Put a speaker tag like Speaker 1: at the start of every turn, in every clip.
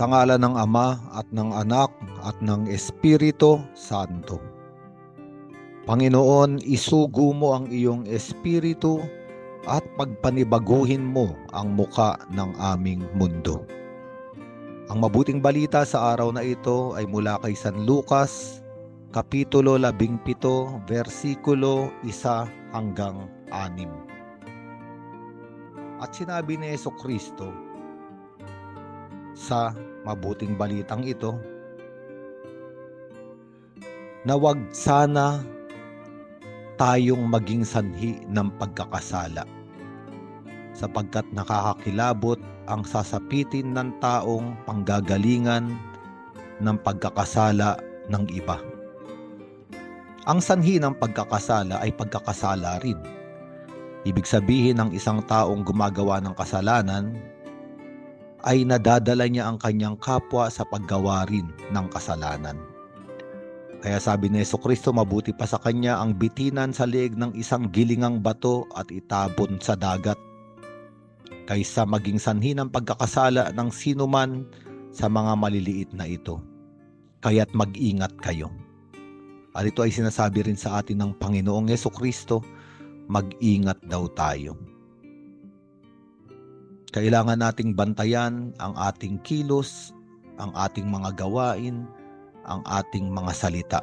Speaker 1: Sa ngala ng Ama at ng Anak at ng Espiritu Santo. Panginoon, isugo mo ang iyong Espiritu at pagpanibaguhin mo ang muka ng aming mundo. Ang mabuting balita sa araw na ito ay mula kay San Lucas, Kapitulo 17, versikulo 1 hanggang 6. At sinabi ni Yeso Kristo sa mabuting balitang ito na wag sana tayong maging sanhi ng pagkakasala sapagkat nakakakilabot ang sasapitin ng taong panggagalingan ng pagkakasala ng iba. Ang sanhi ng pagkakasala ay pagkakasala rin. Ibig sabihin ng isang taong gumagawa ng kasalanan ay nadadala niya ang kanyang kapwa sa paggawa rin ng kasalanan. Kaya sabi ni Yeso Kristo, mabuti pa sa kanya ang bitinan sa leeg ng isang gilingang bato at itabon sa dagat kaysa maging sanhi ng pagkakasala ng sinuman sa mga maliliit na ito. Kaya't mag-ingat kayo. At ito ay sinasabi rin sa atin ng Panginoong Yeso Kristo, mag-ingat daw tayo. Kailangan nating bantayan ang ating kilos, ang ating mga gawain, ang ating mga salita.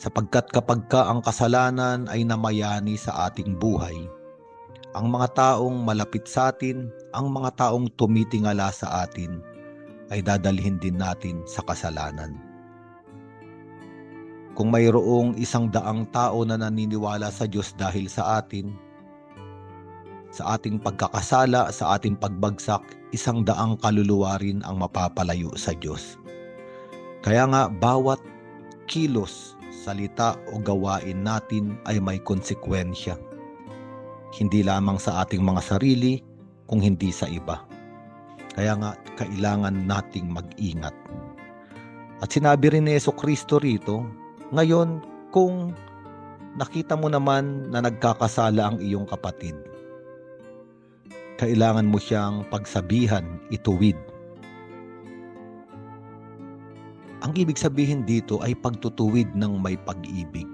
Speaker 1: Sapagkat kapag ka ang kasalanan ay namayani sa ating buhay, ang mga taong malapit sa atin, ang mga taong tumitingala sa atin, ay dadalhin din natin sa kasalanan. Kung mayroong isang daang tao na naniniwala sa Diyos dahil sa atin, sa ating pagkakasala, sa ating pagbagsak, isang daang kaluluwa rin ang mapapalayo sa Diyos. Kaya nga, bawat kilos, salita o gawain natin ay may konsekwensya. Hindi lamang sa ating mga sarili, kung hindi sa iba. Kaya nga, kailangan nating mag-ingat. At sinabi rin ni Yeso Kristo rito, ngayon, kung nakita mo naman na nagkakasala ang iyong kapatid, kailangan mo siyang pagsabihan, ituwid. Ang ibig sabihin dito ay pagtutuwid ng may pag-ibig.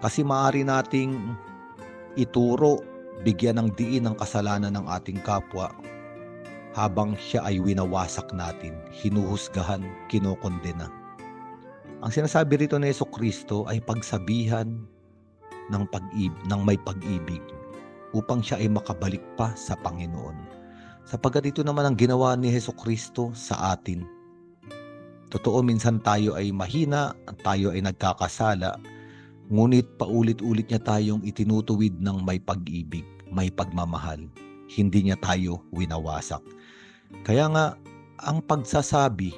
Speaker 1: Kasi maaari nating ituro, bigyan ng diin ang kasalanan ng ating kapwa habang siya ay winawasak natin, hinuhusgahan, kinokondena. Ang sinasabi rito ni Yeso Kristo ay pagsabihan ng pag-ibig, ng may pag-ibig upang siya ay makabalik pa sa Panginoon. Sapagkat ito naman ang ginawa ni Heso Kristo sa atin. Totoo minsan tayo ay mahina, tayo ay nagkakasala, ngunit paulit-ulit niya tayong itinutuwid ng may pag-ibig, may pagmamahal. Hindi niya tayo winawasak. Kaya nga, ang pagsasabi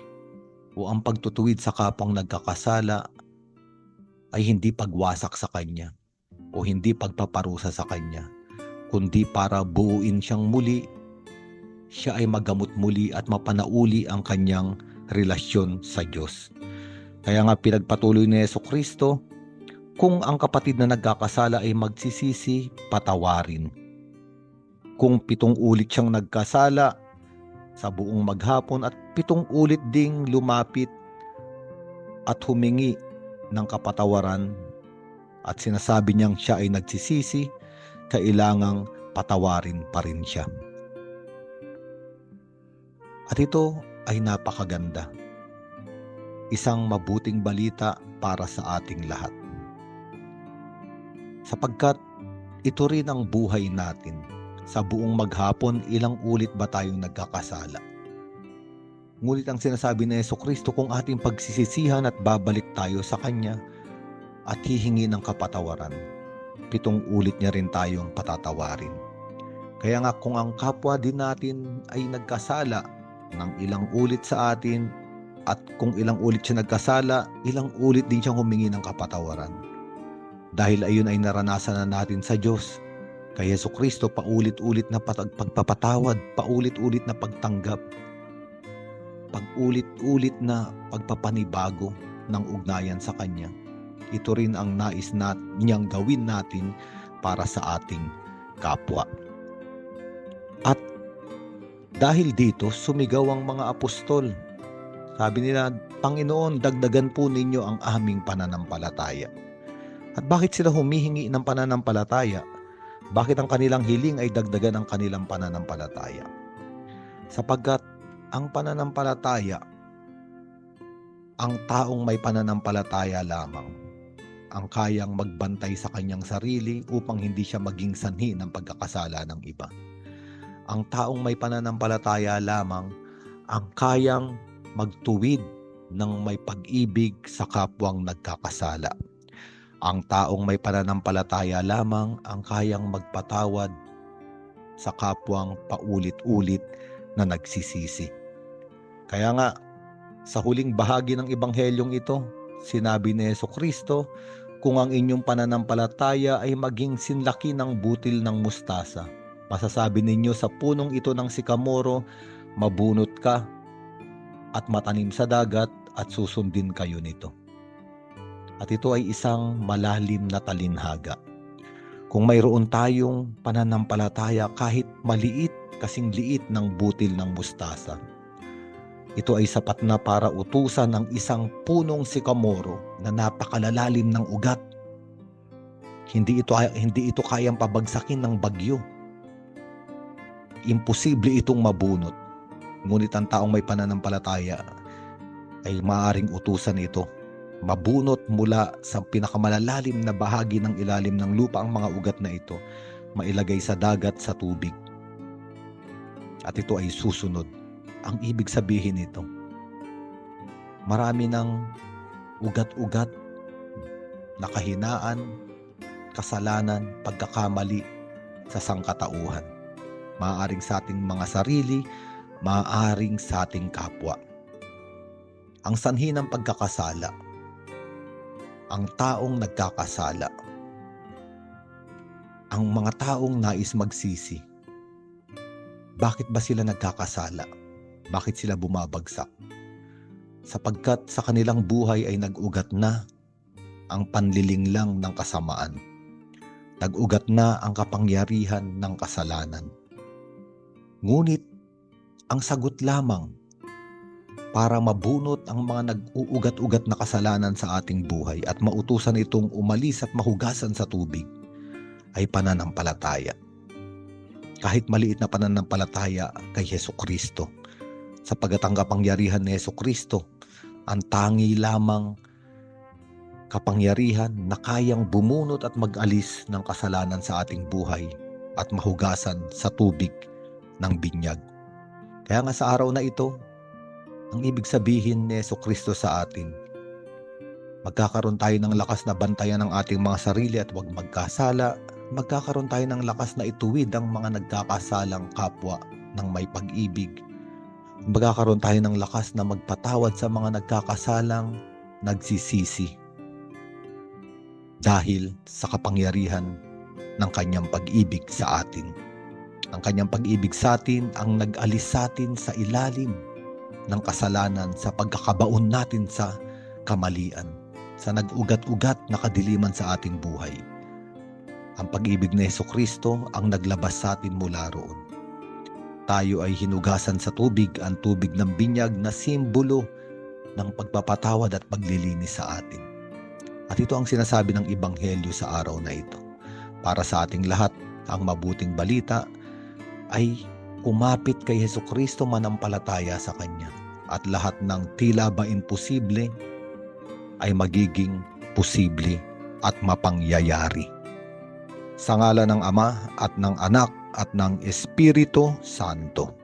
Speaker 1: o ang pagtutuwid sa kapang nagkakasala ay hindi pagwasak sa kanya o hindi pagpaparusa sa kanya kundi para buuin siyang muli, siya ay magamot muli at mapanauli ang kanyang relasyon sa Diyos. Kaya nga pinagpatuloy ni Yeso Kristo, kung ang kapatid na nagkakasala ay magsisisi, patawarin. Kung pitong ulit siyang nagkasala sa buong maghapon at pitong ulit ding lumapit at humingi ng kapatawaran at sinasabi niyang siya ay nagsisisi, kailangang patawarin pa rin siya. At ito ay napakaganda. Isang mabuting balita para sa ating lahat. Sapagkat ito rin ang buhay natin. Sa buong maghapon, ilang ulit ba tayong nagkakasala? Ngunit ang sinasabi ni Yeso Kristo kung ating pagsisisihan at babalik tayo sa Kanya at hihingi ng kapatawaran, pitong ulit niya rin tayong patatawarin. Kaya nga kung ang kapwa din natin ay nagkasala ng ilang ulit sa atin at kung ilang ulit siya nagkasala, ilang ulit din siyang humingi ng kapatawaran. Dahil ayun ay naranasan na natin sa Diyos. Kay Yeso Kristo, paulit-ulit na pagpapatawad, paulit-ulit na pagtanggap, pag-ulit-ulit na pagpapanibago ng ugnayan sa Kanya ito rin ang nais na niyang gawin natin para sa ating kapwa. At Dahil dito, sumigaw ang mga apostol. Sabi nila, Panginoon, dagdagan po ninyo ang aming pananampalataya. At bakit sila humihingi ng pananampalataya? Bakit ang kanilang hiling ay dagdagan ang kanilang pananampalataya? Sapagkat ang pananampalataya, ang taong may pananampalataya lamang, ang kayang magbantay sa kanyang sarili upang hindi siya maging sanhi ng pagkakasala ng iba. Ang taong may pananampalataya lamang, ang kayang magtuwid ng may pag-ibig sa kapwang nagkakasala. Ang taong may pananampalataya lamang ang kayang magpatawad sa kapwang paulit-ulit na nagsisisi. Kaya nga, sa huling bahagi ng Ibanghelyong ito, sinabi ni Yeso Kristo, kung ang inyong pananampalataya ay maging sinlaki ng butil ng mustasa, masasabi ninyo sa punong ito ng sikamoro, mabunot ka at matanim sa dagat at susundin kayo nito. At ito ay isang malalim na talinhaga. Kung mayroon tayong pananampalataya kahit maliit kasing liit ng butil ng mustasa, ito ay sapat na para utusan ang isang punong sikamoro na napakalalalim ng ugat. Hindi ito hindi ito kayang pabagsakin ng bagyo. Imposible itong mabunot. Ngunit ang taong may pananampalataya ay maaring utusan ito. Mabunot mula sa pinakamalalalim na bahagi ng ilalim ng lupa ang mga ugat na ito, mailagay sa dagat sa tubig. At ito ay susunod. Ang ibig sabihin nito, marami ng ugat-ugat, nakahinaan, kasalanan, pagkakamali sa sangkatauhan. Maaaring sa ating mga sarili, maaaring sa ating kapwa. Ang sanhi ng pagkakasala, ang taong nagkakasala, ang mga taong nais magsisi. Bakit ba sila nagkakasala? Bakit sila bumabagsak? Sapagkat sa kanilang buhay ay nag-ugat na ang panlilinglang ng kasamaan. Nag-ugat na ang kapangyarihan ng kasalanan. Ngunit ang sagot lamang para mabunot ang mga nag-uugat-ugat na kasalanan sa ating buhay at mautusan itong umalis at mahugasan sa tubig ay pananampalataya. Kahit maliit na pananampalataya kay Heso Kristo, sapagat ang kapangyarihan ni Heso Kristo ang tangi lamang kapangyarihan na kayang bumunot at mag-alis ng kasalanan sa ating buhay at mahugasan sa tubig ng binyag. Kaya nga sa araw na ito, ang ibig sabihin ni Yeso Kristo sa atin, magkakaroon tayo ng lakas na bantayan ng ating mga sarili at huwag magkasala, magkakaroon tayo ng lakas na ituwid ang mga nagkakasalang kapwa ng may pag-ibig. Magkakaroon tayo ng lakas na magpatawad sa mga nagkakasalang nagsisisi dahil sa kapangyarihan ng kanyang pag-ibig sa atin. Ang kanyang pag-ibig sa atin ang nag-alis sa atin sa ilalim ng kasalanan sa pagkakabaon natin sa kamalian, sa nag-ugat-ugat na kadiliman sa ating buhay. Ang pag-ibig ni Yeso Kristo ang naglabas sa atin mula roon. Tayo ay hinugasan sa tubig, ang tubig ng binyag na simbolo ng pagpapatawad at paglilinis sa atin. At ito ang sinasabi ng Ibanghelyo sa araw na ito. Para sa ating lahat, ang mabuting balita ay kumapit kay Heso Kristo manampalataya sa Kanya. At lahat ng tila ba imposible ay magiging posible at mapangyayari. Sa ngala ng Ama at ng Anak at ng Espiritu Santo.